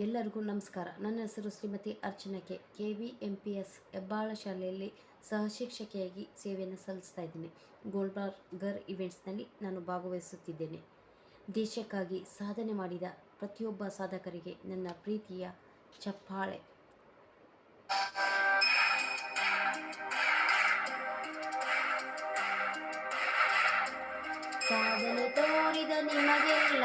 ಎಲ್ಲರಿಗೂ ನಮಸ್ಕಾರ. ನನ್ನ ಹೆಸರು Shrimati Archana K. K V M P S Hebbal ಶಾಲೆಯಲ್ಲಿ ಸಹಶಿಕ್ಷಕಿಯಾಗಿ ಸೇವೆಯನ್ನು ಸಲ್ಲಿಸ್ತಾ ಇದ್ದೀನಿ. ಗೋಲ್ಬರ್ಗರ್ ಇವೆಂಟ್ಸ್ನಲ್ಲಿ ನಾನು ಭಾಗವಹಿಸುತ್ತಿದ್ದೇನೆ. ದೇಶಕ್ಕಾಗಿ ಸಾಧನೆ ಮಾಡಿದ ಪ್ರತಿಯೊಬ್ಬ ಸಾಧಕರಿಗೆ ನನ್ನ ಪ್ರೀತಿಯ ಚಪ್ಪಾಳೆ. ಸಾಧನೆ ತೋರಿದ ನಿಮಗೆಲ್ಲ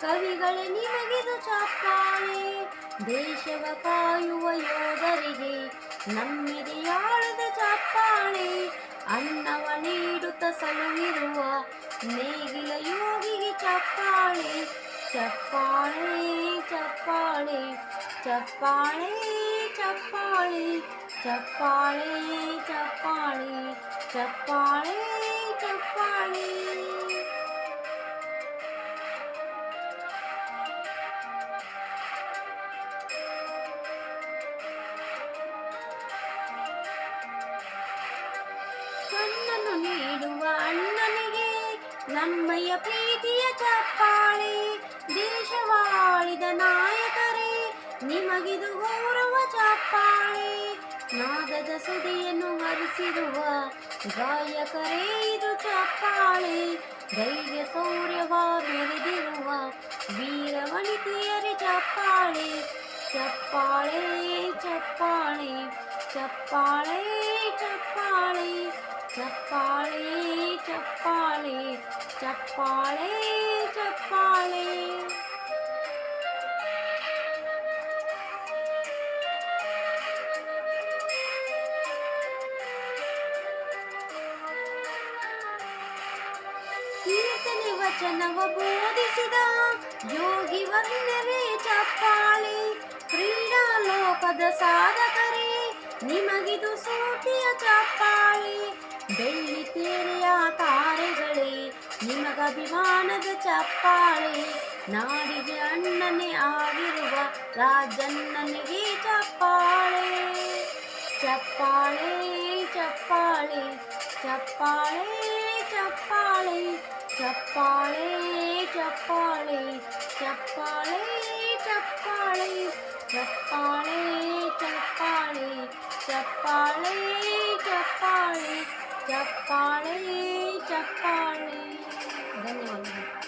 ಕವಿಗಳೇ, ನಿಮಗಿದು ಚಪ್ಪಾಳೆ. ದೇಶವ ಕಾಯುವ ಯೋಧರಿಗೆ ನಮ್ಮೆದೆಯಾಳದ ಚಪ್ಪಾಳೆ. ಅನ್ನವ ನೀಡುತ್ತ ಸಲುವಿರುವ ನೇಗಿಲ ಯೋಗಿಗೆ ಚಪ್ಪಾಳೆ. ಚಪ್ಪಾಳೆ ಚಪ್ಪಾಳೆ ಚಪ್ಪಾಳೆ ಚಪ್ಪಾಳೆ. ಚಪ್ಪಾಳೆ ಚಪ್ಪಾಳೆ ಚಪ್ಪಾಳೆ. ನೀಡುವ ಅಣ್ಣನಿಗೆ, ನಮ್ಮಯ್ಯ ಪ್ರೀತಿಯ ಚಪ್ಪಾಳೆ, ದೇಶವಾಳಿದ ನಾಯಕರೇ, ನಿಮಗಿದು ಗೌರವ ಚಪ್ಪಾಳೆ. ನಾದದ ಸುದಿಯನ್ನು ಹರಿಸಿರುವ ಗಾಯಕರೇ, ಇದು ಚಪ್ಪಾಳೆ. ಧೈರ್ಯ, ಸೌರ್ಯವ ಬೆಳೆದಿರುವ ವೀರ ವನಿತೆಯರೇ ಚಪ್ಪಾಳೆ. ಚಪ್ಪಾಳೆ ಚಪ್ಪಾಳೆ ಚಪ್ಪಾಳೆ ಚಪ್ಪಾಳೆ. ಚಪ್ಪಾಳೆ ಚಪ್ಪಾಳೆ ಚಪ್ಪಾಳೆ ಚಪ್ಪಾಳೆ ಕೀರ್ತನೆ ವಚನವ ಬೋಧಿಸಿದ ಯೋಗಿ ವರ್ಣರೇ ಚಪ್ಪಾಳೆ ಕ್ರೀಡಾ ಲೋಕದ ಸಾಧಕರೇ ನಿಮಗಿದು ಸೂಟಿಯ ಚಪ್ಪಾಳೆ, ಬೆಳ್ಳಿ ತೆರೆಯ ತಾರೆಗಳೇ, ನಿಮಗಭಿಮಾನದ ಚಪ್ಪಾಳೆ. ನಾಡಿಗೆ ಅಣ್ಣನೇ ಆಗಿರುವ ರಾಜಣ್ಣನಿಗೆ ಚಪ್ಪಾಳೆ. ಚಪ್ಪಾಳೆ ಚಪ್ಪಾಳೆ ಚಪ್ಪಾಳೆ ಚಪ್ಪಾಳೆ ಚಪ್ಪಾಳೆ ಚಪ್ಪಾಳೆ ಚಪ್ಪಾಳೆ ಚಪ್ಪಾಳೆ ಚಪ್ಪಾಳೆ. ಚಪ್ಪಾಳೆ ಚಪ್ಪಾಳೆ ಚಪ್ಪಾಳೆ ಚಪ್ಪಾಳೆ ಚಪ್ಪಾಳೆ ಧನ್ಯವಾದಗಳು